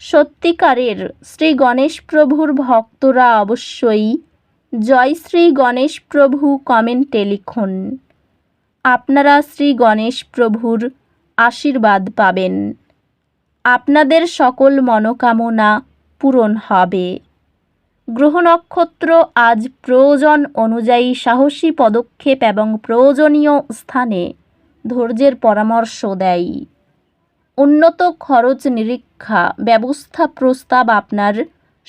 সত্যিকারের শ্রী গণেশ প্রভুর ভক্তরা অবশ্যই জয় শ্রী গণেশ প্রভু কমেন্টে লিখুন। আপনারা শ্রী গণেশ প্রভুর আশীর্বাদ পাবেন। আপনাদের সকল মনোকামনা পূরণ হবে। গ্রহ নক্ষত্র আজ প্রয়োজন অনুযায়ী সাহসী পদক্ষেপ এবং প্রয়োজনীয় স্থানে ধৈর্যের পরামর্শ দেয়। উন্নত খরচ নিরীক্ষা ব্যবস্থা প্রস্তাব আপনার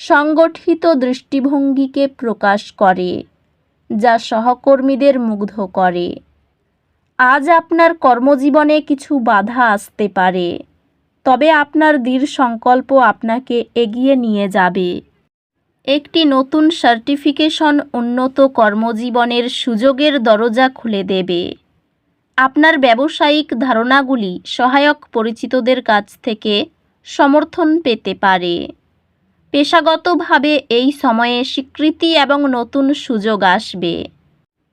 সংগঠিত দৃষ্টিভঙ্গিকে প্রকাশ করে, যা সহকর্মীদের মুগ্ধ করে। আজ আপনার কর্মজীবনে কিছু বাধা আসতে পারে, তবে আপনার দৃঢ় সংকল্প আপনাকে এগিয়ে নিয়ে যাবে। একটি নতুন সার্টিফিকেশন উন্নত কর্মজীবনের সুযোগের দরজা খুলে দেবে। আপনার ব্যবসায়িক ধারণাগুলি সহায়ক পরিচিতদের কাছ থেকে সমর্থন পেতে পারে। পেশাগতভাবে এই সময়ে স্বীকৃতি এবং নতুন সুযোগ আসবে।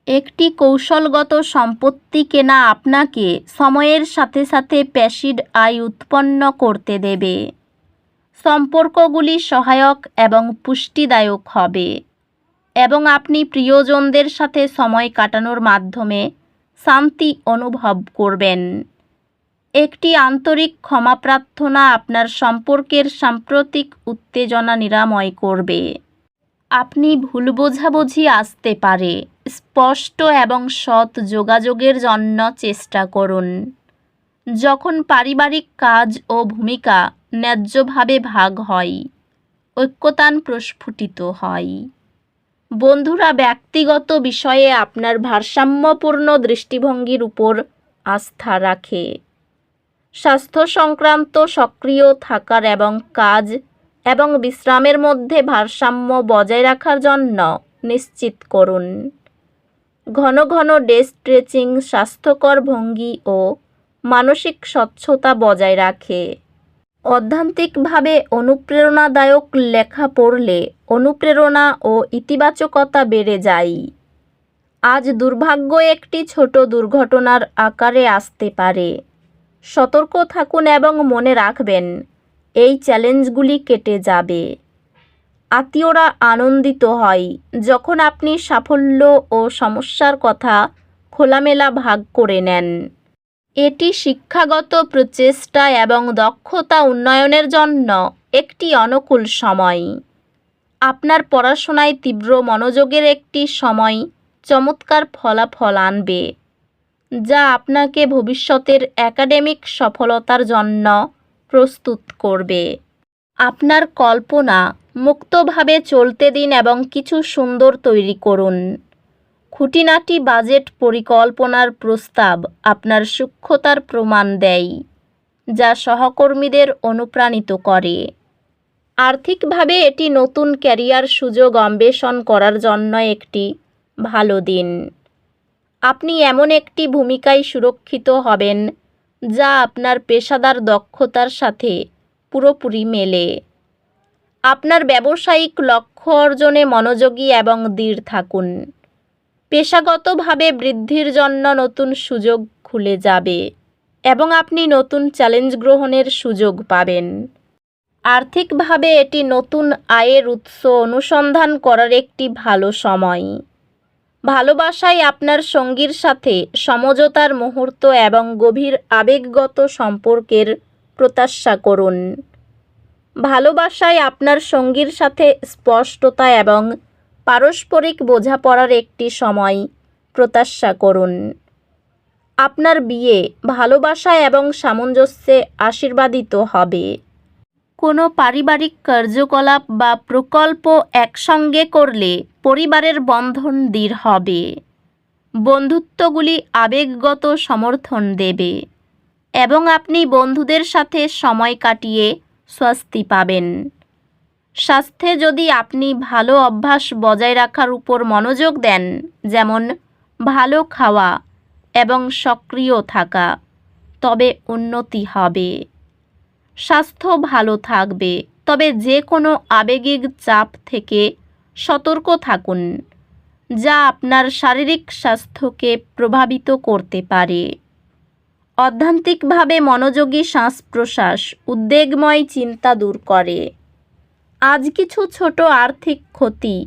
একটি কৌশলগত সম্পত্তি কেনা আপনাকে সময়ের সাথে সাথে প্যাসিড আয় উৎপন্ন করতে দেবে। সম্পর্কগুলি সহায়ক এবং পুষ্টিদায়ক হবে। এবং আপনি প্রিয়জনদের সাথে সময় কাটানোর মাধ্যমে শান্তি অনুভব করবেন। একটি আন্তরিক ক্ষমা প্রার্থনা আপনার সম্পর্কের সাম্প্রতিক উত্তেজনা নিরাময় করবে। আপনি ভুল বোঝাবুঝি আসতে পারে। স্পষ্ট এবং সৎ যোগাযোগের জন্য চেষ্টা করুন। যখন পারিবারিক কাজ ও ভূমিকা ন্যায্যভাবে ভাগ হয়, ঐক্যতান প্রস্ফুটিত হয়। বন্ধুরা, ব্যক্তিগত বিষয়ে আপনার ভারসাম্যপূর্ণ দৃষ্টিভঙ্গির উপর আস্থা রাখে। স্বাস্থ্য সংক্রান্ত সক্রিয় থাকার এবং কাজ এবং বিশ্রামের মধ্যে ভারসাম্য বজায় রাখার জন্য নিশ্চিত করুন। ঘন ঘন ডে স্ট্রেচিং স্বাস্থ্যকর ভঙ্গি ও মানসিক স্বচ্ছতা বজায় রাখে। অধ্যান্তিকভাবে অনুপ্রেরণাদায়ক লেখা পড়লে অনুপ্রেরণা ও ইতিবাচকতা বেড়ে যায়। আজ দুর্ভাগ্য একটি ছোট দুর্ঘটনার আকারে আসতে পারে। সতর্ক থাকুন এবং মনে রাখবেন, এই চ্যালেঞ্জগুলি কেটে যাবে। আত্মীয়রা আনন্দিত হয় যখন আপনি সাফল্য ও সমস্যার কথা খোলামেলা ভাগ করে নেন। এটি শিক্ষাগত প্রচেষ্টা এবং দক্ষতা উন্নয়নের জন্য একটি অনুকূল সময়। আপনার পড়াশোনায় তীব্র মনোযোগের একটি সময় চমৎকার ফলাফল আনবে, যা আপনাকে ভবিষ্যতের একাডেমিক সফলতার জন্য প্রস্তুত করবে। আপনার কল্পনা মুক্তভাবে চলতে দিন এবং কিছু সুন্দর তৈরি করুন। খুঁটিনাটি বাজেট পরিকল্পনার প্রস্তাব আপনার সূক্ষ্মতার প্রমাণ দেয়, যা সহকর্মীদের অনুপ্রাণিত করে। আর্থিকভাবে এটি নতুন ক্যারিয়ার সুযোগ অন্বেষণ করার জন্য একটি ভালো দিন। আপনি এমন একটি ভূমিকায় সুরক্ষিত হবেন, যা আপনার পেশাদার দক্ষতার সাথে পুরোপুরি মেলে। আপনার ব্যবসায়িক লক্ষ্য অর্জনে মনোযোগী এবং দৃঢ় থাকুন। পেশাগতভাবে বৃদ্ধির জন্য নতুন সুযোগ খুলে যাবে এবং আপনি নতুন চ্যালেঞ্জ গ্রহণের সুযোগ পাবেন। আর্থিকভাবে এটি নতুন আয়ের উৎস অনুসন্ধান করার একটি ভালো সময়। ভালোবাসায় আপনার সঙ্গীর সাথে সমঝোতার মুহূর্ত এবং গভীর আবেগগত সম্পর্কের প্রত্যাশা করুন। ভালোবাসায় আপনার সঙ্গীর সাথে স্পষ্টতা এবং পারস্পরিক বোঝাপড়ার একটি সময় প্রত্যাশা করুন। আপনার বিয়ে ভালোবাসা এবং সামঞ্জস্যে আশীর্বাদিত হবে। কোনো পারিবারিক কার্যকলাপ বা প্রকল্প একসঙ্গে করলে পরিবারের বন্ধন দৃঢ় হবে। বন্ধুত্বগুলি আবেগগত সমর্থন দেবে এবং আপনি বন্ধুদের সাথে সময় কাটিয়ে স্বস্তি পাবেন। স্বাস্থ্যে যদি আপনি ভালো অভ্যাস বজায় রাখার উপর মনোযোগ দেন, যেমন ভালো খাওয়া এবং সক্রিয় থাকা, তবে উন্নতি হবে। স্বাস্থ্য ভালো থাকবে, তবে যে কোনো আবেগিক চাপ থেকে সতর্ক থাকুন, যা আপনার শারীরিক স্বাস্থ্যকে প্রভাবিত করতে পারে। অধ্যান্তিকভাবে মনোযোগী শ্বাস প্রশ্বাস উদ্বেগময় চিন্তা দূর করে। আজ কিছু ছোট আর্থিক ক্ষতি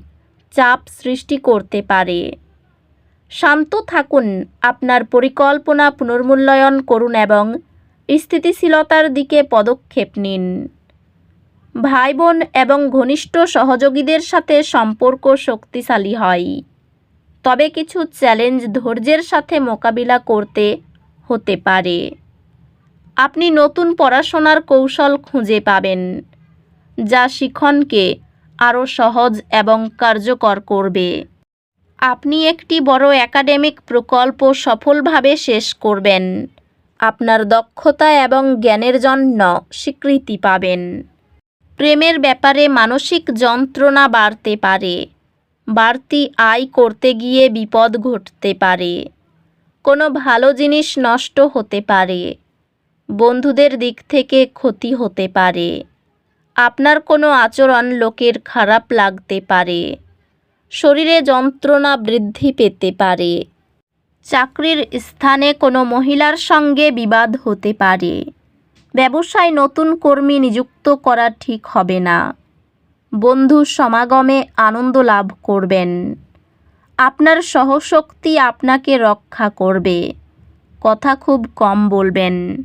চাপ সৃষ্টি করতে পারে। শান্ত থাকুন, আপনার পরিকল্পনা পুনর্মূল্যায়ন করুন এবং স্থিতিশীলতার দিকে পদক্ষেপ নিন। ভাই বোন এবং ঘনিষ্ঠ সহযোগীদের সাথে সম্পর্ক শক্তিশালী হয়। তবে কিছু চ্যালেঞ্জ ধৈর্যের সাথে মোকাবিলা করতে হতে পারে। আপনি নতুন পড়াশোনার কৌশল খুঁজে পাবেন। যা শিখনকে আরও সহজ এবং কার্যকর করবে। আপনি একটি বড় একাডেমিক প্রকল্প সফলভাবে শেষ করবেন। আপনার দক্ষতা এবং জ্ঞানের জন্য স্বীকৃতি পাবেন। প্রেমের ব্যাপারে মানসিক যন্ত্রণা বাড়তে পারে। বাড়তি আয় করতে গিয়ে বিপদ ঘটতে পারে। কোনো ভালো জিনিস নষ্ট হতে পারে। বন্ধুদের দিক থেকে ক্ষতি হতে পারে। আপনার কোনো আচরণ লোকের খারাপ লাগতে পারে। শরীরে যন্ত্রণা বৃদ্ধি পেতে পারে। চাকরির স্থানে কোনো মহিলার সঙ্গে বিবাদ হতে পারে। ব্যবসায় নতুন কর্মী নিযুক্ত করা ঠিক হবে না। বন্ধু সমাগমে আনন্দ লাভ করবেন। আপনার সহশক্তি আপনাকে রক্ষা করবে। কথা খুব কম বলবেন।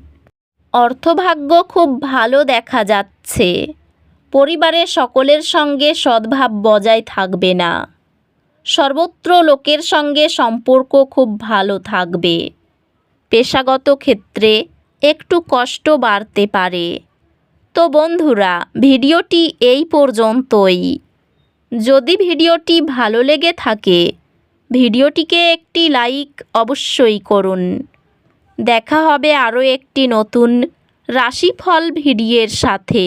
অর্থভাগ্য খুব ভালো দেখা যাচ্ছে। পরিবারের সকলের সঙ্গে সদ্ভাব বজায় থাকবে না। সর্বত্র লোকের সঙ্গে সম্পর্ক খুব ভালো থাকবে। পেশাগত ক্ষেত্রে একটু কষ্ট বাড়তে পারে। তো বন্ধুরা, ভিডিওটি এই পর্যন্তই। যদি ভিডিওটি ভালো লেগে থাকে, ভিডিওটিকে একটি লাইক অবশ্যই করুন। দেখা হবে আরও একটি নতুন রাশিফল ভিডিওর সাথে।